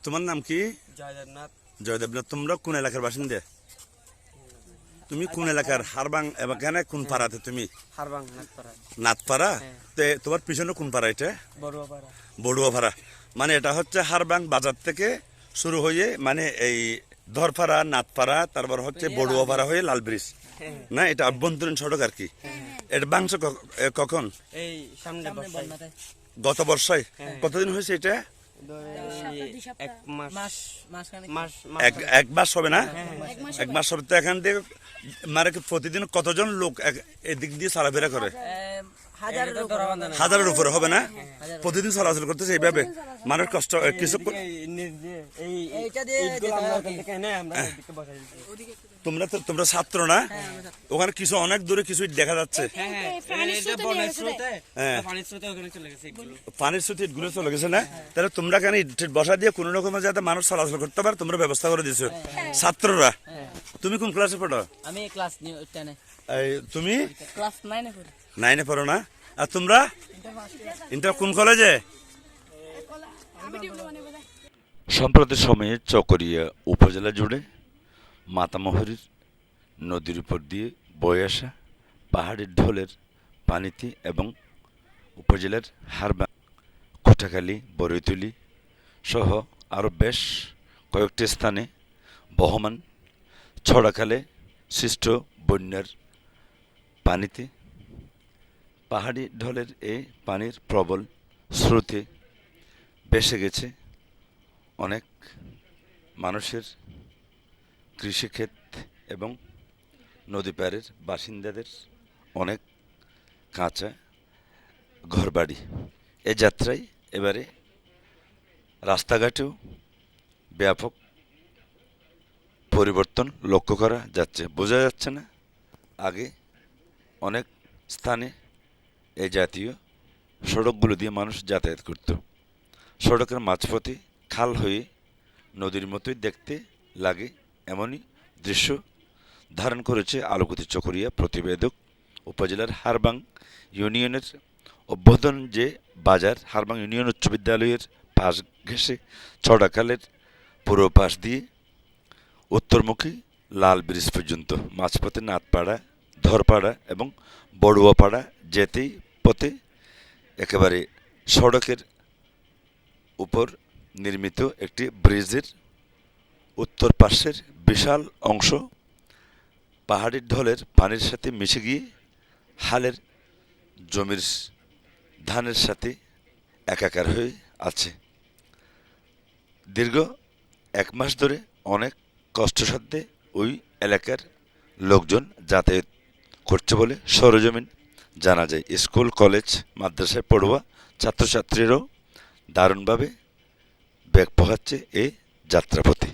তোমার নাম কি? জয়দেবনাথ। জয়দেবনাথ তোমরা কোন এলাকার বাসিন্দা? তুমি কোন এলাকার হারবাং এখানে কোন পাড়াতে তুমি? হারবাং নাথপাড়া হ্যাঁ। তে তোমার পিছনে কোন পাড়া এটা? বড়ুয়া পাড়া মানে এটা হচ্ছে হারবাং বাজার থেকে শুরু হয়ে মানে এই ধরপাড়া নাথপাড়া তারপর হচ্ছে বড়ুয়া পাড়া হয়ে লাল ব্রিজ না এটা অভ্যন্তরীণ সড়ক আর কি। এটা বাংশ কখন? এই সামনে গত বর্ষায়। হ্যাঁ। কতদিন হয়েছে এটা? এক মাস হবে না? হ্যাঁ, এক মাস হবে। তো এখান থেকে মানে কি প্রতিদিন কতজন লোক এদিক দিয়ে চলাফেরা করে? হাজারের উপর। হাজারের হবে না? প্রতিদিন চলাচল করতেছে এইভাবে? মানুষ কষ্ট কিছু হয়। তোমরা তো তোমরা ছাত্র না? ওখানে কিছু অনেক দূরে কিছু দেখা যাচ্ছে। হ্যাঁ হ্যাঁ। পানির স্রোতে হ্যাঁ। পানির স্রোতে ওখানে চলে গেছে এগুলো। পানির স্রোত ইটগুলো চলে গেছে না? তাহলে তোমরা কেন ইট বসা দিয়ে কোনো রকমের যাতে মানুষ চলাচল করতে পারে তোমরা ব্যবস্থা করে দিছো ছাত্ররা তুমি কোন ক্লাসে পড়ো? আমি ক্লাস এই তুমি? ক্লাস নাইনে পড়ি। নাইনে পড়ো না? আর তোমরা? ইন্টার কোন কলেজে সম্প্রতি সময়ে চকরিয়া উপজেলা জুড়ে মাতামহরীর নদীর উপর দিয়ে বয়ে আসা পাহাড়ের ঢোলের পানিতে এবং উপজেলার হারবা কোটাখালী বরৈতুলি সহ আরও বেশ কয়েকটি স্থানে বহমান ছড়াখালে সৃষ্ট বন্যার পানিতে পাহাড়ি ঢলের এই পানির প্রবল স্রোতে বেসে গেছে অনেক মানুষের কৃষিক্ষেত এবং নদী পাড়ের বাসিন্দাদের অনেক কাঁচা ঘরবাড়ি। এ যাত্রায় এবারে রাস্তাঘাটেও ব্যাপক পরিবর্তন লক্ষ্য করা যাচ্ছে। বোঝা যাচ্ছে না, আগে অনেক স্থানে এই জাতীয় সড়কগুলো দিয়ে মানুষ যাতায়াত করত। সড়কের মাঝপথে খাল হয়ে নদীর মতোই দেখতে লাগে এমনই দৃশ্য ধারণ করেছে আলোকিত চকরিয়া প্রতিবেদক উপজেলার হারবাং ইউনিয়নের অভ্যন্তরীণ যে বাজার হারবাং ইউনিয়ন উচ্চ বিদ্যালয়ের পাশ ঘেঁষে ছড়াখালের পুরো পাশ দিয়ে উত্তরমুখী লাল ব্রিজ পর্যন্ত মাঝপথে নাথপাড়া ধরপাড়া এবং বড়ুয়াপাড়া যেতেই পথে একেবারে সড়কের উপর নির্মিত একটি ব্রিজের উত্তর পার্শ্বের বিশাল অংশ পাহাড়ির ঢলের পানির সাথে মিশে গিয়ে হালের জমির ধানের সাথে একাকার হয়ে আছে। দীর্ঘ এক মাস ধরে অনেক কষ্টসাধ্যে ওই এলাকার লোকজন যাতায়াত করছে বলে সরজমিন জানা যায়। স্কুল, কলেজ, মাদ্রাসায় পড়ুয়া ছাত্রছাত্রীরাও দারুণভাবে ব্যাগ পোহাচ্ছে এই যাত্রাপথে।